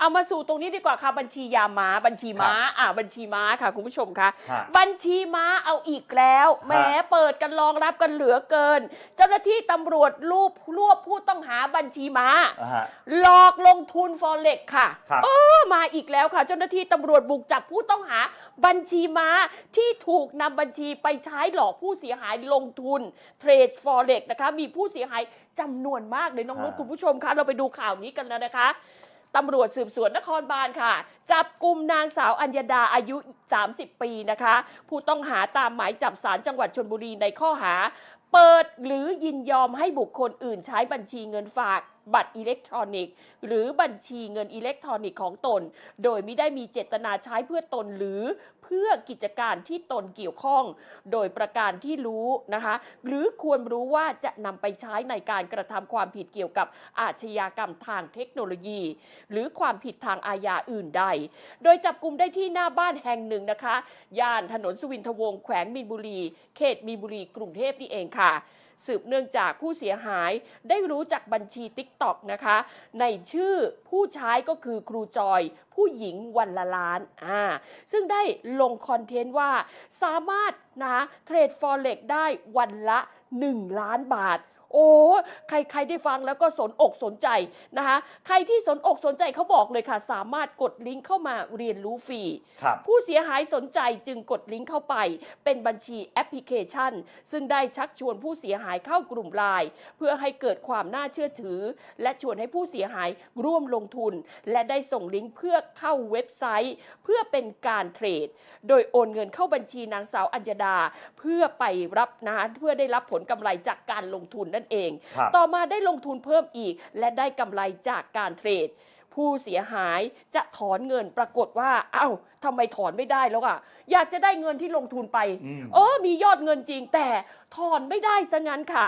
เอามาสู่ตรงนี้ดีกว่าค่ะบัญชียาม้าบัญชีม้าอ่าบัญชีม้าค่ะคุณผู้ชมคะฮะบัญชีม้าเอาอีกแล้วแหมเปิดกันรองรับกันเหลือเกิน เจ้าหน้าที่ตำรวจรูปรวบผู้ต้องหาบัญชีม้า อ่าฮะ หลอกลงทุนฟอเร็กค่ะ ครับเออ มาอีกแล้วค่ะ เจ้าหน้าที่ตำรวจบุกจับผู้ต้องหา บัญชีม้าที่ถูกนำบัญชีไปใช้หลอกผู้เสียหายลงทุนเทรดฟอเร็กนะคะ มีผู้เสียหายจำนวนมากเลยน้องนุชอ่า คุณผู้ชมคะ เราไปดูข่าวนี้กันแล้วนะคะ ตำรวจสืบสวนนครบาลค่ะ จับกลุ่มนางสาวอัญญดาอายุ 30 ปีนะคะ ผู้ต้องหาตามหมายจับสารจังหวัดชนบุรีในข้อหา เปิดหรือยินยอมให้บุคคลอื่นใช้บัญชีเงินฝาก บัตรอิเล็กทรอนิกส์ หรือบัญชีเงินอิเล็กทรอนิกส์ของตน โดยไม่ได้มีเจตนาใช้เพื่อตนหรือเพื่อกิจการที่ตนเกี่ยวข้อง โดยประการที่รู้นะคะ หรือควรรู้ว่าจะนำไปใช้ในการกระทำความผิดเกี่ยวกับอาชญากรรมทางเทคโนโลยี หรือความผิดทางอาญาอื่นใด โดยจับกลุ่มได้ที่หน้าบ้านแห่งหนึ่งนะคะ ย่านถนนสุวินทวงศ์แขวงมีนบุรี เขตมีนบุรี กรุงเทพนี่เองค่ะ สืบเนื่องจากผู้เสียหายได้รู้จักบัญชี t ิ k t o k นะคะ ในชื่อผู้ใช้ก็คือครูจอย ผู้หญิงวันละล้านอ่าซึ่งได้ลงคอนเทนต์ว่าสามารถนะเทรดฟอเร็กได้วันละ 1 ล้านบาท โอ้ใครใครได้ฟังแล้วก็สนอกสนใจนะคะ ใครที่สนอกสนใจเขาบอกเลยค่ะ สามารถกดลิงก์เข้ามาเรียนรู้ฟรีครับผู้เสียหายสนใจจึงกดลิงก์เข้าไป เป็นบัญชีแอปพลิเคชัน ซึ่งได้ชักชวนผู้เสียหายเข้ากลุ่มไลน์เพื่อให้เกิดความน่าเชื่อถือ และชวนให้ผู้เสียหายร่วมลงทุน และได้ส่งลิงก์เพื่อเข้าเว็บไซต์ เพื่อเป็นการเทรด โดยโอนเงินเข้าบัญชีนางสาวอัญญดา เพื่อไปรับนะเพื่อได้รับผลกำไรจากการลงทุนนั่นเองครับต่อมาได้ลงทุนเพิ่มอีก และได้กำไรจากการเทรด ผู้เสียหายจะถอนเงินปรากฏว่าเอ้าทำไมถอนไม่ได้แล้วอะ อยากจะได้เงินที่ลงทุนไปอืมเออ มียอดเงินจริง แต่ถอนไม่ได้ซะงั้นค่ะ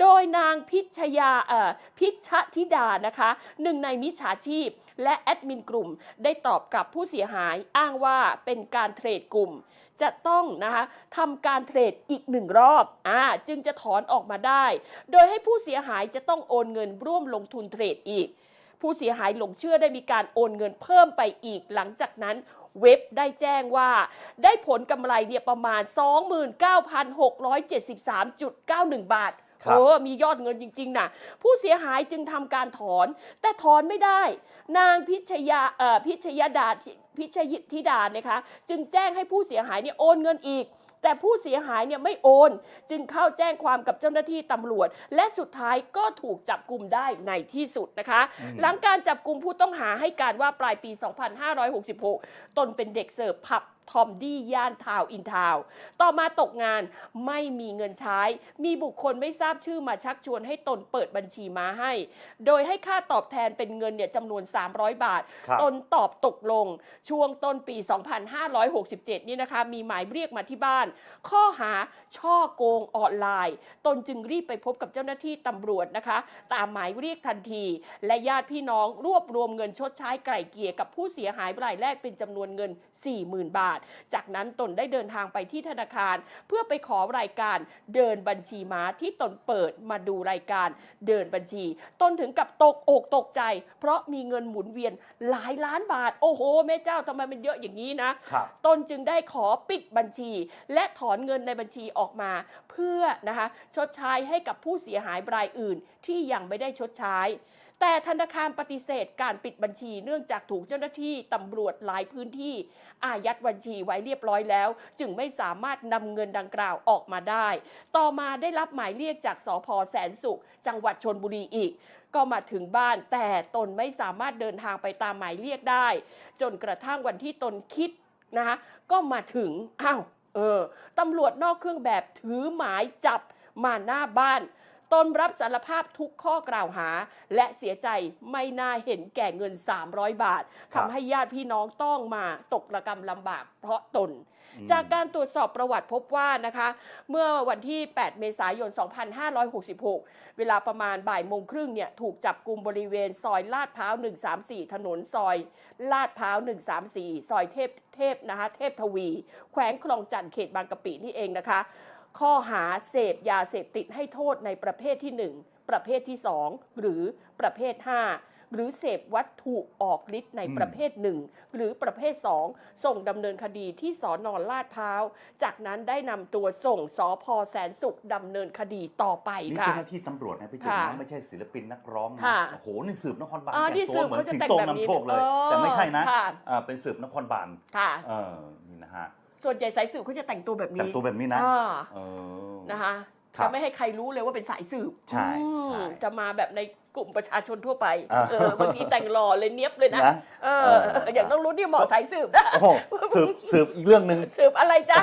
โดยนางพิชยาเอ่อพิชธิดานะคะ หนึ่งในมิจฉาชีพ และแอดมินกลุ่ม ได้ตอบกลับผู้เสียหายอ้างว่าเป็นการเทรดกลุ่ม จะต้องนะคะทำการเทรดอีกหนึ่งรอบอ่าจึงจะถอนออกมาได้ โดยให้ผู้เสียหายจะต้องโอนเงินร่วมลงทุนเทรดอีก ผู้เสียหายหลงเชื่อได้มีการโอนเงินเพิ่มไปอีกหลังจากนั้นเว็บได้แจ้งว่าได้ผลกำไรเนี่ยประมาณ 29,673.91 บาทครับเออมียอดเงินจริง ๆนะผู้เสียหายจึงทำการถอน แต่ถอนไม่ได้ นางพิชยาเอ่อพิชยดาพิชยธิดานะคะ จึงแจ้งให้ผู้เสียหายเนี่ยโอนเงินอีก แต่ผู้เสียหายเนี่ยไม่โอน จึงเข้าแจ้งความกับเจ้าหน้าที่ตำรวจ และสุดท้ายก็ถูกจับกลุ่มได้ในที่สุดนะคะอืมหลังการจับกลุ่มผู้ต้องหาให้การว่าปลายปี 2566 ตนเป็นเด็กเสิร์ฟผับ ทอมดี้ย่านทาวน์อินทาวน์ต่อมาตกงานไม่มีเงินใช้ มีบุคคลไม่ทราบชื่อมาชักชวนให้ตนเปิดบัญชีมาให้ โดยให้ค่าตอบแทนเป็นเงินเนี่ยจำนวน 300 บาทครับตนตอบตกลง ช่วงต้นปี 2567 นี่นะคะ มีหมายเรียกมาที่บ้าน ข้อหาช่อโกงออนไลน์ ตนจึงรีบไปพบกับเจ้าหน้าที่ตำรวจนะคะ ตามหมายเรียกทันที และญาติพี่น้องรวบรวมเงินชดใช้ไกล่เกลี่ยกับผู้เสียหายรายแรกเป็นจำนวนเงิน 40,000 บาทจากนั้นตนได้เดินทางไปที่ธนาคาร เพื่อไปขอรายการเดินบัญชีม้าที่ตนเปิดมาดูรายการเดินบัญชี ตนถึงกับตกอกตกใจ เพราะมีเงินหมุนเวียนหลายล้านบาท โอ้โหแม่เจ้าทำไมมันเยอะอย่างนี้นะครับตนจึงได้ขอปิดบัญชี และถอนเงินในบัญชีออกมา เพื่อนะคะชดใช้ให้กับผู้เสียหายรายอื่นที่ยังไม่ได้ชดใช้ แต่ธนาคารปฏิเสธการปิดบัญชีเนื่องจากถูกเจ้าหน้าที่ตำรวจหลายพื้นที่ อายัดบัญชีไว้เรียบร้อยแล้ว จึงไม่สามารถนำเงินดังกล่าวออกมาได้ ต่อมาได้รับหมายเรียกจากสพแสนสุข จังหวัดชนบุรีอีก ก็มาถึงบ้าน แต่ตนไม่สามารถเดินทางไปตามหมายเรียกได้ จนกระทั่งวันที่ตนคิดนะคะก็มาถึงอ้าวเออตำรวจนอกเครื่องแบบถือหมายจับมาหน้าบ้าน ตนรับสารภาพทุกข้อกล่าวหา และเสียใจไม่น่าเห็นแก่เงิน 300 บาทครับทำให้ญาติพี่น้องต้องมาตกระกรรมลำบากเพราะตนอืมจากการตรวจสอบประวัติพบว่านะคะ เมื่อวันที่ 8 เมษายน 2566 เวลาประมาณบ่ายโมงครึ่งเนี่ยถูกจับกลุ่มบริเวณซอยลาดพร้าว 134 ถนนซอย ลาดพร้าว 134 ซอยเทพเทพนะคะเทพทวี แขวงคลองจันทน์เขตบางกะปินี่เองนะคะ ข้อหาเสพยาเสพติดให้โทษในประเภทที่ 1 ประเภทที่ 2 หรือประเภท 5 หรือเสพวัตถุออกฤทธิ์ในอืมประเภทหนึ่งหรือประเภทสองส่งดำเนินคดีที่สอนอนลาดพร้าว จากนั้นได้นำตัวส่งสพแสนสุขดำเนินคดีต่อไปนี่ค่ะ เจ้าหน้าที่ตำรวจนะพี่จุ๋มค่ะนะไม่ใช่ศิลปินนักร้องนะค่ะโอ้โหนี่สืบนครบาลอ่าแต่ที่งตัสืวบเหมือนเขาจะสิงแต่งโตแบบนี้นำโชคเลย เออแต่ไม่ใช่นะค่ะ อ่าเป็นสืบนครบาลค่ะ เออนี่นะฮะ ส่วนใหญ่สายสืบเขาจะแต่งตัวแบบแต่งนี้ตัวแบบนี้นะอ่าเออ นะคะครับจะไม่ให้ใครรู้เลยว่าเป็นสายสืบใช่อืมใช่จะมาแบบในกลุ่มประชาชนทั่วไปอ่า เออบางทีแต่งหล่อเลยเนี้ยบเลยนะนะ เออเอออย่างต้องรู้ที่เหมาะสายสืบนะ โอ้โหสืบสืบอีกเรื่องหนึ่ง สืบอะไรจ๊ะ